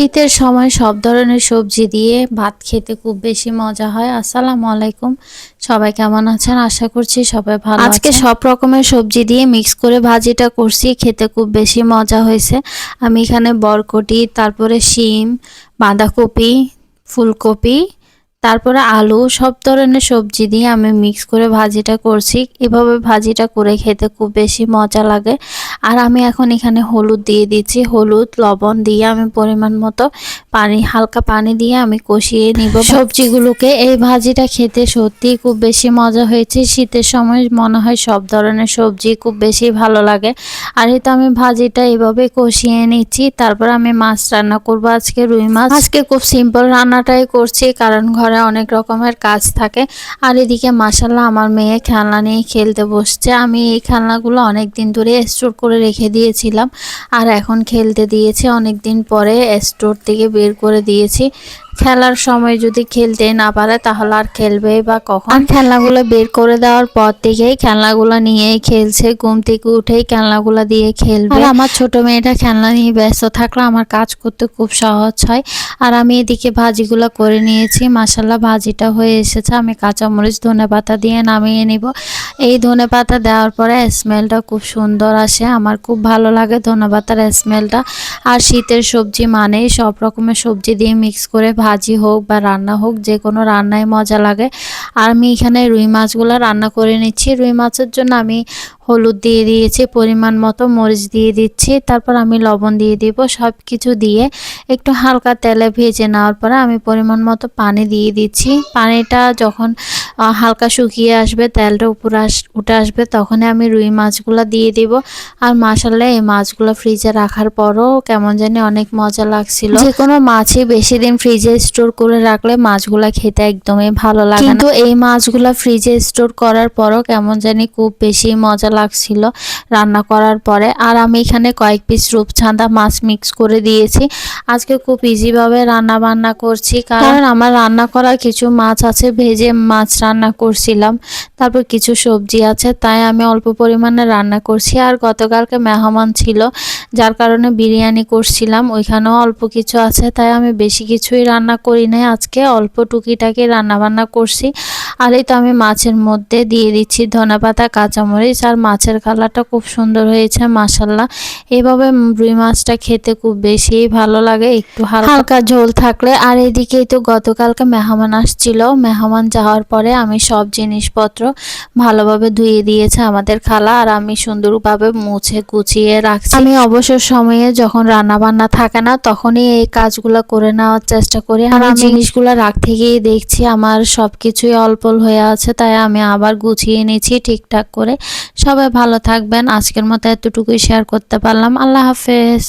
শীতের সময় সব ধরনের সবজি দিয়ে ভাত খেতে খুব বেশি মজা হয়। আসসালামু আলাইকুম। সবাই কেমন আছেন? আশা করছি সবাই ভালো আজকে সব রকমের সবজি দিয়ে মিক্স করে ভাজিটা করছি খেতে খুব বেশি মজা হয়েছে। আমি এখানে বরকটি তারপরে শিম বাঁধাকপি ফুলকপি তারপরে আলু, সব ধরনের সবজি দিয়ে আমি মিক্স করে ভাজিটা করছি। এভাবে ভাজিটা করে খেতে খুব বেশি মজা লাগে। আর আমি এখন এখানে হলুদ দিয়ে দিচ্ছি। হলুদ, লবণ দিয়ে আমি পরিমাণ মতো পানি, হালকা পানি দিয়ে আমি কষিয়ে নিব। সবজিগুলোকে এই ভাজিটা খেতে সত্যিই খুব বেশি মজা হয়েছে। শীতের সময় মনে হয় সব ধরনের সবজি খুব বেশি ভালো লাগে। আর এই তো আমি ভাজিটা এভাবে কষিয়ে নিচ্ছি। তারপর আমি মাছ রান্না করব আজকে রুই মাছ। আজকে খুব সিম্পল রান্নাটাই করছি, কারণ ঘরে অনেক রকমের কাজ থাকে। আর এদিকে মাসাল্লাহ আমার মেয়ে খেলনা নিয়ে খেলতে বসছে। আমি এই খেলনাগুলো অনেক দিন ধরে স্টোর করে রেখে দিয়েছিলাম। আর এখন খেলতে দিয়েছে অনেক দিন পরে স্টোর থেকে বের করে দিয়েছি। খেলার সময় যদি খেলতে না পারে তাহলে আর খেলবে বা কখন? খেলনাগুলো বের করে দেওয়ার পর থেকেই খেলনাগুলো নিয়েই খেলছে ঘুম থেকে উঠেই খেলনাগুলো দিয়ে খেলবে। আর আমার ছোট মেয়েটা খেলনা নিয়ে ব্যস্ত থাকলে আমার কাজ করতে খুব সহজ হয়। আর আমি এদিকে ভাজিগুলো করে নিয়েছি মাসাল্লাহ ভাজিটা হয়ে এসেছে। আমি কাঁচামরিচ ধনে পাতা দিয়ে নামিয়ে নিব। এই ধনে পাতা দেওয়ার পরে স্মেলটা খুব সুন্দর আসে আমার খুব ভালো লাগে ধনে পাতার স্মেলটা। আর শীতের সবজি মানেই সব রকমের সবজি দিয়ে মিক্স করে ভাজি হোক বা রান্না হোক, যে কোনো রান্নায় মজা লাগে। আর আমি এখানে রুই মাছগুলো রান্না করে নিচ্ছি। রুই মাছের জন্য আমি হলুদ দিয়ে দিয়েছি, পরিমাণ মতো মরিচ দিয়ে দিচ্ছি। তারপর আমি লবণ দিয়ে দিব সব কিছু দিয়ে। একটু হালকা তেলে ভেজে নেওয়ার পরে আমি পরিমাণ মতো পানি দিয়ে দিচ্ছি। পানিটা যখন হালকা শুকিয়ে আসবে তেলটা উপরে আস উঠে আসবে তখনই আমি রুই মাছগুলো দিয়ে দিব। আর মাসাল্লাহ এই মাছগুলো ফ্রিজে রাখার পরও কেমন জানি অনেক মজা লাগছিল। যে কোনো মাছই বেশি দিন ফ্রিজে স্টোর করে রাখলে মাছগুলো খেতে একদমই ভালো লাগে কিন্তু এই মাছগুলো ফ্রিজে স্টোর করার পরও কেমন জানি খুব বেশি মজা লাগছিল রান্না করার পরে। আর আমি এখানে কয়েক পিস রূপছাঁদা মাছ মিক্স করে দিয়েছি। আজকে খুব ইজিভাবে রান্না বান্না করছি কারণ আমার রান্না করা কিছু মাছ আছে ভেজে মাছ রান্না করছিলাম। তারপর কিছু সবজি আছে, তাই আমি অল্প পরিমাণে রান্না করছি। আর গতকালকে মেহমান ছিল, যার কারণে বিরিয়ানি করছিলাম। ওইখানেও অল্প কিছু আছে, তাই আমি বেশি কিছুই রান্না করি নাই। আজকে অল্প টুকিটাকি রান্নাবান্না করছি। আর এই তো আমি মাছের মধ্যে দিয়ে দিচ্ছি ধনেপাতা কাঁচামরিচ আর মাছের কালারটা খুব সুন্দর হয়েছে মাসাল্লাহ এভাবে রুই মাছটা খেতে খুব বেশি ভালো লাগে একটু হালকা ঝোল থাকলে। আর এদিকেই তো গতকালকে মেহমান আসছিল মেহমান যাওয়ার পরে আমি সব জিনিসপত্র ভালোভাবে ধুয়ে দিয়েছে আমাদের খালা আর আমি সুন্দরভাবে মুছে গুছিয়ে রাখছি। আমি অবসর সময়ে যখন রান্না বান্না থাকে না তখনই এই কাজগুলো করে নেওয়ার চেষ্টা করি। আর আমি জিনিসগুলো রাখতে গিয়ে দেখছি আমার সব কিছুই অল্প হয়ে আছে, তাই আমি আবার গুছিয়ে নিয়েছি ঠিকঠাক করে। সবাই ভালো থাকবেন, আজকের মতো এতটুকুই শেয়ার করতে পারলাম। আল্লাহ হাফেজ।